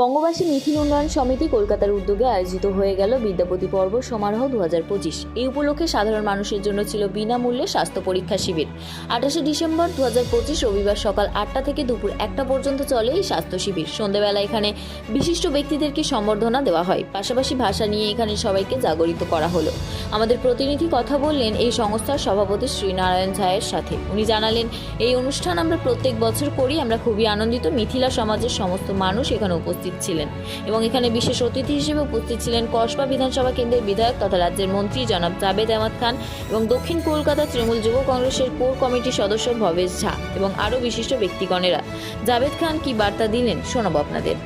বঙ্গবাসী মিথিল উন্নয়ন সমিতি কলকাতার উদ্যোগে আয়োজিত হয়ে গেল বিদ্যাপতি পর্ব সমারোহ দু হাজার পঁচিশ। এই উপলক্ষে সাধারণ মানুষের জন্য ছিল বিনামূল্যে স্বাস্থ্য পরীক্ষা শিবির। আঠাশে ডিসেম্বর দু হাজার পঁচিশ রবিবার সকাল আটটা থেকে দুপুর একটা পর্যন্ত চলে এই স্বাস্থ্য শিবির। সন্ধ্যেবেলা এখানে বিশিষ্ট ব্যক্তিদেরকে সম্বর্ধনা দেওয়া হয়। পাশাপাশি ভাষা নিয়ে এখানে সবাইকে জাগরিত করা হলো। আমাদের প্রতিনিধি কথা বললেন এই সংস্থার সভাপতি শ্রীনারায়ণ ঝায়ের সাথে। উনি জানালেন, এই অনুষ্ঠান আমরা প্রত্যেক বছর করি। আমরা খুবই আনন্দিত। মিথিলা সমাজের সমস্ত মানুষ এখানে উপস্থিত ছিলেন এবং এখানে বিশেষ অতিথি হিসেবে উপস্থিত ছিলেন কসবা বিধানসভা কেন্দ্রের বিধায়ক তথা রাজ্যের মন্ত্রী জনাব জাবেদ আহমদ খান এবং দক্ষিণ কলকাতা তৃণমূল যুব কংগ্রেসের কোর কমিটির সদস্য ভবেশ ঝা এবং আরও বিশিষ্ট ব্যক্তিগণেরা। জাবেদ খান কি বার্তা দিলেন শোনাবো আপনাদের।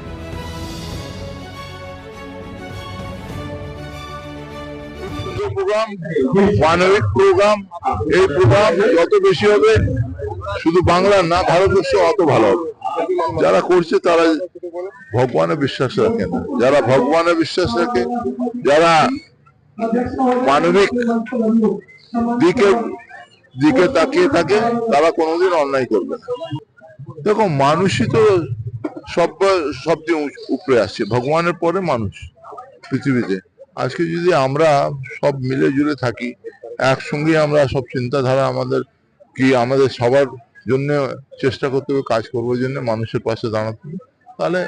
শুধু বাংলার না ভারতবর্ষ অত ভালো হবে। যারা করছে তারা ভগবানে বিশ্বাস রাখে না যারা ভগবানে বিশ্বাস রাখে, যারা মানবিক দিকে দিকে তাকিয়ে থাকে, তারা কোনোদিন অন্যায় করবে না। দেখো মানুষই তো সব সব দিয়ে উপরে আসছে। ভগবানের পরে মানুষ পৃথিবীতে। আজকে যদি আমরা সব মিলে জুলে থাকি, একসঙ্গে আমরা সব চিন্তাধারা আমাদের কি আমাদের সবার জন্য চেষ্টা করতে হবে, কাজ করবার জন্য মানুষের পাশে দাঁড়াতে হবে। তাহলে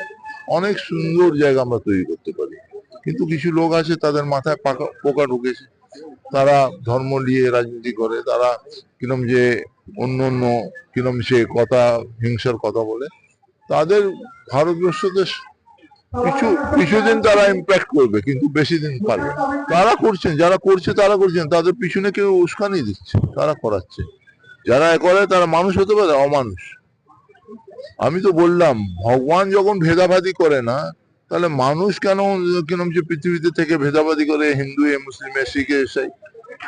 অনেক সুন্দর জায়গা আমরা তৈরি করতে পারি। কিন্তু কিছু লোক আছে তাদের মাথায় পাকা, পোকা ঢুকেছে। তারা ধর্ম নিয়ে রাজনীতি করে, তারা কিরম যে অন্য অন্য কিরম সে কথা, হিংসার কথা বলে। তাদের ভারতবর্ষতে কিছু, কিছুদিন তারা ইম্প্যাক্ট করবে, কিন্তু বেশি দিন পারবে। তারা করছেন, যারা করছে তারা করছেন, তাদের পিছনে কেউ উস্কানি দিচ্ছে, তারা করাচ্ছে। যারা করে তারা মানুষ হতে পারে, অমানুষ। আমি তো বললাম, ভগবান যখন ভেদাভাদি করে না, তাহলে মানুষ কেন কিরম যে পৃথিবীতে থেকে ভেদাভাদি করে, হিন্দু এ, মুসলিম এ, শিখে এসাই?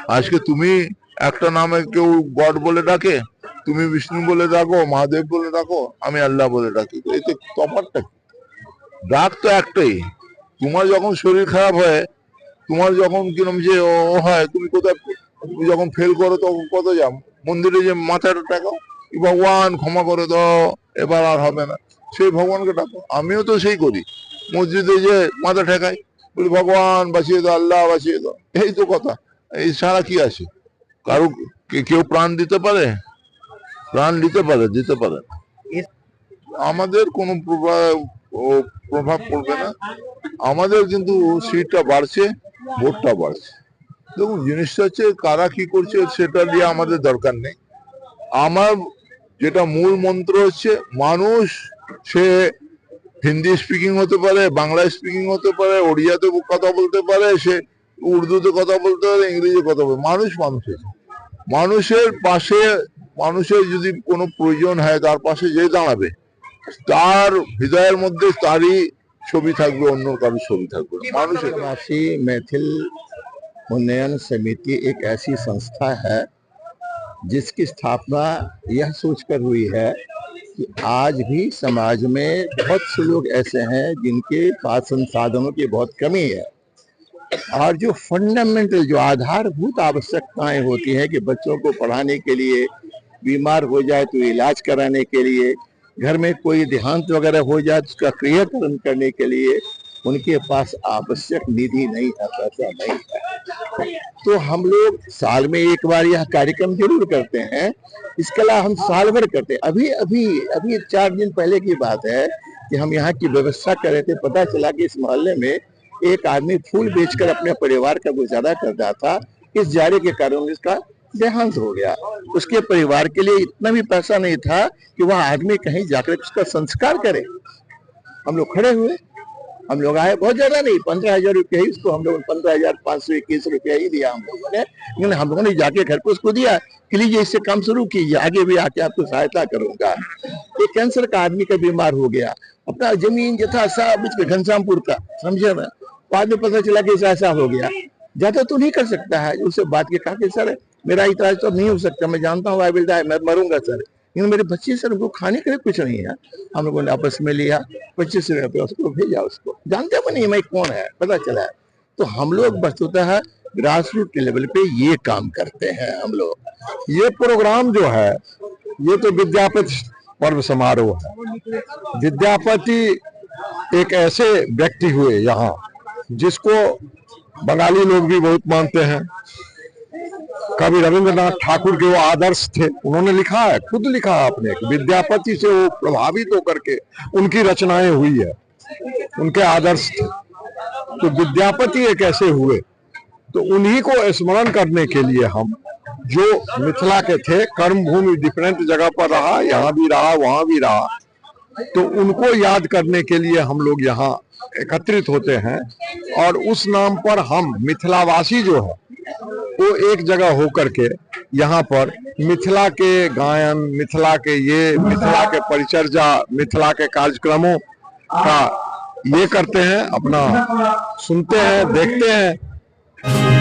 আজকে তুমি একটা নামে কেউ গড বলে ডাকে, তুমি বিষ্ণু বলে ডাকো, মহাদেব বলে ডাকো, আমি আল্লাহ বলে ডাকি। এতে তফাৎটা ডাক তো একটাই। তোমার যখন শরীর খারাপ হয়, তোমার যখন কিরম যে ও হয়, তুমি কোথায় যখন ফেল করো, তখন কত যাও? মন্দিরে যে মাথাটা টাকাও ভগবান ক্ষমা করে দাও। এবার আর হবে না। সেই ভগবানকে ডাকো। আমিও তো সেই করি। মসজিদে যে মাথা ঠেকাই, বলি, ভগবান, বাঁচিয়ে দাও, আল্লাহ, বাঁচিয়ে দাও। এই তো কথা। এই ছাড়া কি আছে? কারও কেউ প্রাণ দিতে পারে? প্রাণ দিতে পারে দিতে পারে। আমাদের কোনো প্রভাব পড়বে না। আমাদের কিন্তু সিটটা বাড়ছে, ভোটটা বাড়ছে। দেখুন, জিনিসটা হচ্ছে কারা কি করছে, সেটা নিয়ে আমাদের দরকার নেই। আমার যেটা মূল মন্ত্র হচ্ছে মানুষ সে হিন্দি স্পিকিং হতে পারে বাংলা স্পিকিং হতে পারে ওড়িয়াতে কথা বলতে পারে সে উর্দুতে কথা বলতে পারে ইংরেজি কথা বলতে মানুষ মানুষের মানুষের পাশে মানুষের যদি কোনো প্রয়োজন হয় তার পাশে যে দাঁড়াবে তার হৃদয়ের মধ্যে তারই ছবি থাকবে অন্য কারোর ছবি থাকবে না। মানুষের राशि मैथिल उन्नयन समिति एक ऐसी संस्था है जिसकी स्थापना यह सोचकर हुई है कि आज भी समाज में बहुत से लोग ऐसे हैं जिनके पास संसाधनों की बहुत कमी है। और जो फंडामेंटल जो आधारभूत आवश्यकताएँ होती हैं कि बच्चों को पढ़ाने के लिए बीमार हो जाए तो इलाज कराने के लिए, घर में कोई देहांत वगैरह हो जाए तो उसका क्रियाकरण करने के लिए उनके पास आवश्यक निधि नहीं है पैसा नहीं है तो हम लोग साल में एक बार यह कार्यक्रम ज़रूर करते हैं। इसके अलावा हम साल भर करते हैं। अभी अभी अभी चार दिन पहले की बात है कि हम यहाँ की व्यवस्था कर रहे थे। पता चला कि इस मोहल्ले में एक आदमी फूल बेचकर अपने परिवार का गुजारा कर रहा था। इस जारे के कारण इसका देहांत हो गया। उसके परिवार के लिए इतना भी पैसा नहीं था कि वह आदमी कहीं जाकर उसका संस्कार करे। हम लोग खड़े हुए। हम लोग आए, बहुत ज़्यादा नहीं, पंद्रह हज़ार रुपया ही उसको हम लोग पंद्रह हज़ार पाँच सौ, इक्कीस रुपया ही दिया हम लोगों ने। लेकिन हम लोगों ने जाके घर पे उसको दिया, कि लीजिए इससे काम शुरू कीजिए, आगे भी आके आपको सहायता करूँगा। ये कैंसर का आदमी का बीमार हो गया। अपना ज़मीन, जथा, सब उसके घनश्यामपुर का, समझे ना? बाद में पता चला कि ऐसा ऐसा हो गया। ज़्यादा तो नहीं कर सकता है उससे बात के कहा कि, सर, मेरा इतराज तो नहीं हो सकता, मैं जानता हूँ आई विल डाई मैं मरूँगा, सर। लेकिन मेरे बच्चे सर उनको खाने के लिए कुछ नहीं है। हम लोगों ने आपस में लिया पच्चीस रुपये उसको भेजा, उसको। जानते भी नहीं, मैं कौन है, पता चला है। तो हम लोग वस्तुतः ग्रास रूट लेवल पे ये काम करते हैं हम लोग। ये प्रोग्राम जो है, ये तो विद्यापति पर्व समारोह है। विद्यापति एक ऐसे व्यक्ति हुए यहाँ, जिसको बंगाली लोग भी बहुत मानते हैं। कवि रविंद्रनाथ ठाकुर के वो आदर्श थे उन्होंने लिखा है खुद लिखा है आपने विद्यापति से वो प्रभावित होकर के उनकी रचनाएँ हुई है उनके आदर्श थे। तो विद्यापति एक ऐसे हुए तो उन्हीं को स्मरण करने के लिए हम जो मिथिला के थे कर्म भूमि डिफरेंट जगह पर रहा यहाँ भी रहा वहाँ भी रहा तो उनको याद करने के लिए हम लोग यहाँ एकत्रित होते हैं और उस नाम पर हम मिथिलावासी जो है वो एक जगह होकर के यहाँ पर मिथिला के गायन, मिथिला के ये, मिथिला के परिचर्या, मिथिला के कार्यक्रमों का ये करते हैं, अपना सुनते हैं, देखते हैं।